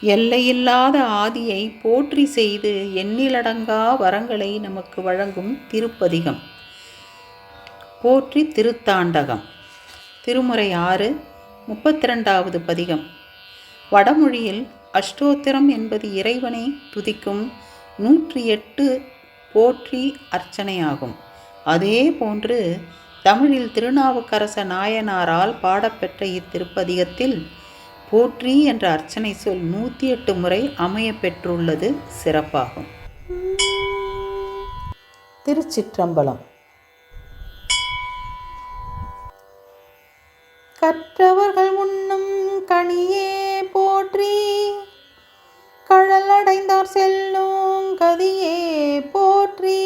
எல்லையில்லாத ஆதியை போற்றி செய்து எண்ணிலடங்கா வரங்களை நமக்கு வழங்கும் திருப்பதிகம். போற்றி திருத்தாண்டகம். திருமுறை ஆறு முப்பத்தி ரெண்டாவது பதிகம். வடமொழியில் அஷ்டோத்திரம் என்பது இறைவனை துதிக்கும் நூற்றி எட்டு போற்றி அர்ச்சனையாகும். அதே போன்று தமிழில் திருநாவுக்கரச நாயனாரால் பாடப்பெற்ற இத்திருப்பதிகத்தில் போற்றி என்ற அர்ச்சனை சொல் நூற்றி எட்டு முறை அமைய பெற்றுள்ளது சிறப்பாகும். திருச்சிற்றம்பலம். கற்றவர்கள் உண்ணும் கனியே போற்றி கழலடைந்தார் செல்லும் கதியே போற்றி.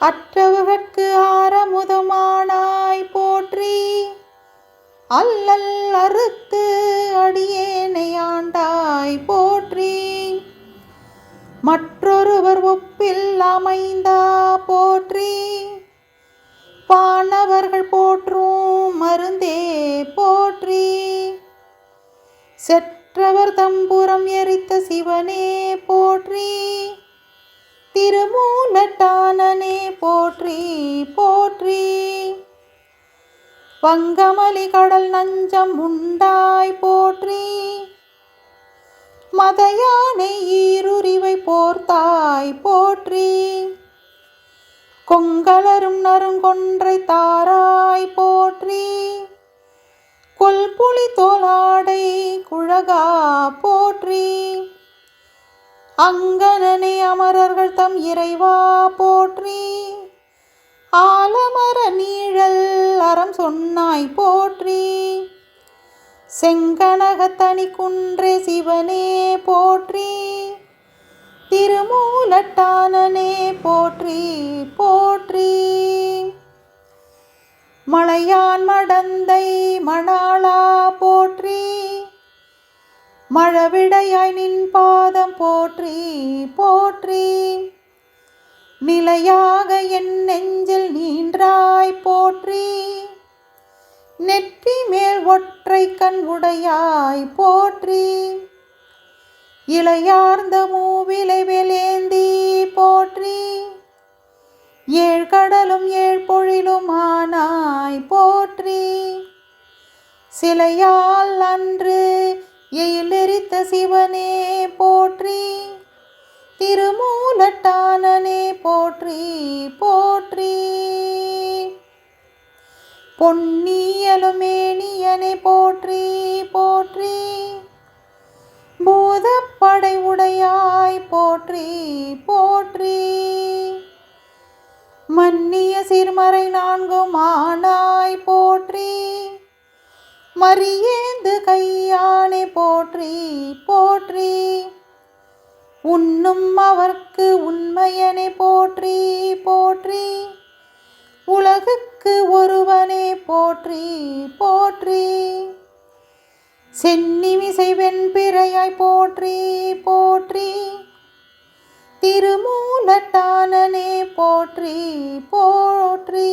அற்றவர்கட்கு ஆரமுதமானாய் போற்றி அல்லல் அறுத்து அடியேனை ஆண்டாய் போற்றி. மற்றொருவர் ஒப்பில் அமைந்தா போற்றி. பாணவர்கள் போற்றும் மருந்தே போற்றி. செற்றவர் தம்புரம் எரித்த சிவனே போற்றி. திருமூலட்டானனே போற்றி போற்றி. வங்கமலி கடல் நஞ்சம் உண்டாய் போற்றி. மதயானை ஈருரிவை போர்த்தாய் போற்றி. கொங்கலரும் நறுங்கொன்றை தாராய் போற்றி. கொல்புலி தோலாடை குழகா போற்றி. அங்கனனே அமரர்கள் தம் இறைவா போற்றி. ஆலமர நீழல் அறம் சொன்னாய் போற்றி. செங்கனகத்தனி குன்றே சிவனே போற்றி. திருமூலட்டானனே போற்றி போற்றி. மலையான் மடந்தை மணாளா போற்றி. மழவிடையாய் நின் பாதம் போற்றி போற்றி. நிலையாக என் நெஞ்சில் நீன்றாய் போற்றி. நெற்றி மேல் ஒற்றை கண் உடையாய் போற்றி. இளையார்ந்த மூவிலை வேலேந்தி போற்றி. ஏழ் கடலும் ஏழ்பொழிலும் ஆனாய் போற்றி. சிலையால் அன்று எயிலெரித்த சிவனே போற்றி. போற்றி போற்றி. பொன்னியலுமேனியனை போற்றி போற்றி. பூதப்படை உடையாய் போற்றி போற்றி. மன்னிய சிறுமறை நான்கும் ஆனாய் போற்றி. மரியேந்து கையானை போற்றி போற்றி. உன்னும் அவர்க்கு உண்மையனை போற்றி போற்றி. உலகுக்கு ஒருவனே போற்றி போற்றி. சென்னிமிசை வெண்பிறையாய் போற்றி போற்றி. திருமூலட்டானனே போற்றி போற்றி.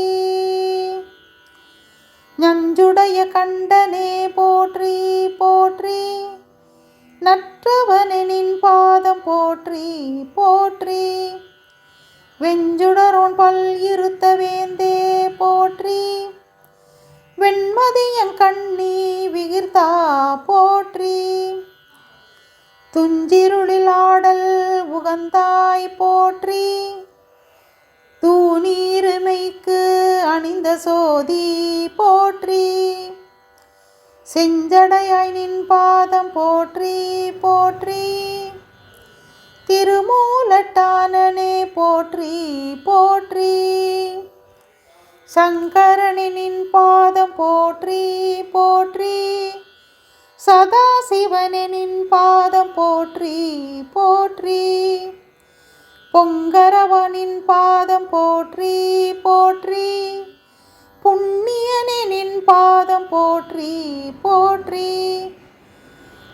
நஞ்சுடைய கண்டனே போற்றி போற்றி. நற்றவனின் பா போற்றி போற்றி. வெஞ்சுடரோன் பல் இருத்த வேந்தே போற்றி. வெண்மதியன் கண்ணி விகிர்த்தா போற்றி. துஞ்சிருளில் ஆடல் உகந்தாய் போற்றி. தூணீருமைக்கு அணிந்த சோதி போற்றி. செஞ்சடையாய் நின் பாதம் போற்றி போற்றி. திருமூலட்டானனே போற்றி போற்றி. சங்கரனின் பாதம் போற்றி போற்றி. சதாசிவனின் பாதம் போற்றி போற்றி. பொங்கரவனின் பாதம் போற்றி போற்றி. புண்ணியனின் பாதம் போற்றி போற்றி.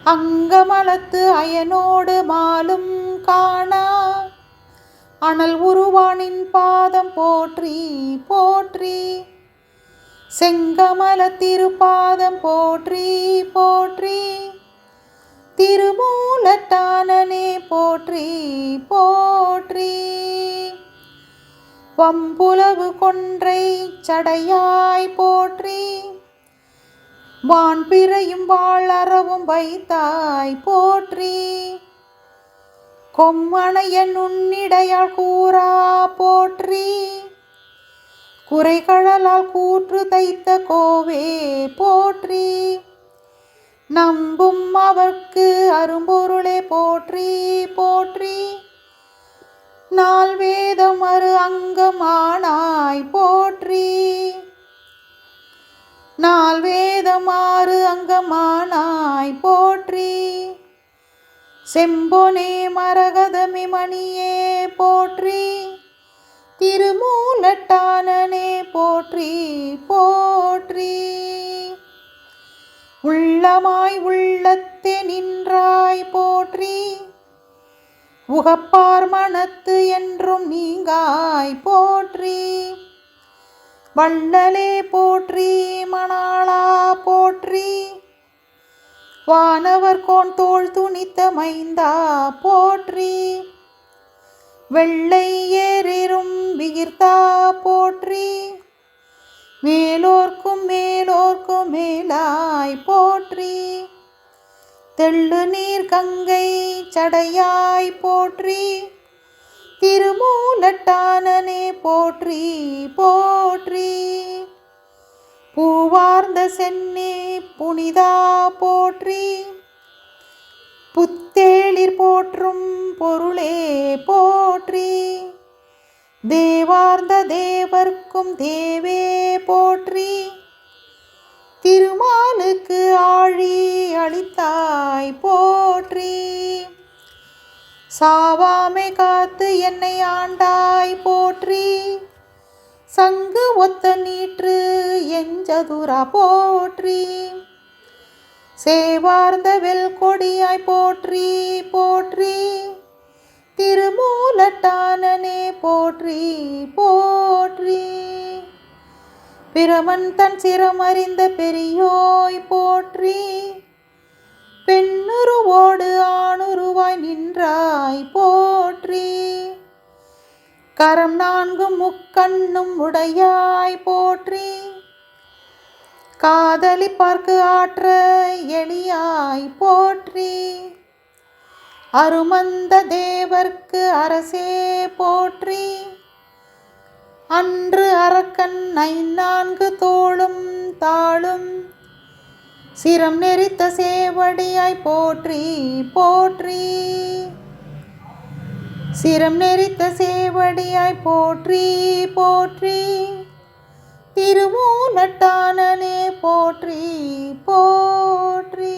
அங்கமலத்து அயனோடு மாலும் காணா. அனல் உருவானின் பாதம் போற்றி போற்றி. செங்கமல திருப்பாதம் போற்றி போற்றி. திருமூலத்தானனே போற்றி போற்றி. வம்புலவு கொன்றை சடையாய் போற்றி. வான்பிறையும் வாழறவும் வைத்தாய் போற்றி. கொம்மணைய நுண்ணிடையால் கூறா போற்றி. குறைகழலால் கூற்று தைத்த கோவே போற்றி. நம்பும் அவர்க்கு அரும்பொருளே போற்றி போற்றி. நால் வேதம் அரு அங்கமானாய் போற்றி. நால் வேதம் ஆறு அங்கமானாய் போற்றி. செம்பொனே மரகதமி மணியே போற்றி திருமூலட்டானனே போற்றி போற்றி. உள்ளமாய் உள்ளத்தே நின்றாய் போற்றி உகப்பார் மனத்து என்றும் நீங்காய் போற்றி. வள்ளலே போற்றி மணாளா போற்றி வானவர் கோன் தோல் துணித்த மைந்தா போற்றி. வெள்ளை ஏறிரும் விகிர்த்தா போற்றி. மேலோர்க்கும் மேலோர்க்கும் மேலாய் போற்றி. தெள்ளு நீர் கங்கை சடையாய் போற்றி. திருமூலட்டானனே போற்றி போற்றி. பூவார்ந்த சென்னி புனிதா போற்றி புத்தேளிர் போற்றும் பொருளே போற்றி தேவார்ந்த தேவர்க்கும் தேவே போற்றி திருமாலுக்கு ஆழி அளித்தாய் போற்றி. சாவாமை காத்து என்னை ஆண்டாய் போற்றி சங்கு ஒத்த நீற்று எஞ்சதுரா போற்றி. சேவார்ந்த வெல் கொடியாய் போற்றி போற்றி. திருமூலட்டானனே போற்றி போற்றி. பிரமன் தன் சிரமறிந்த பெரியோய் போற்றி. பெண்ணுருவோடு ஆணுருவாய் நின்றாய் கரம் நான்கும் முக்கண்ணும் உடையாய் போற்றி. காதலி பார்க்கு ஆற்ற எளியாய் போற்றி. அருமந்த தேவர்க்கு அரசே போற்றி. அன்று அரக்கன் ஐநான்கு தோளும் தாளும் சிரம் நெறித்த சேவடியாய் போற்றி போற்றி. சிரம் நெறித்த சேவடியாய் போற்றி போற்றி. திருமூலட்டானனே போற்றி போற்றி.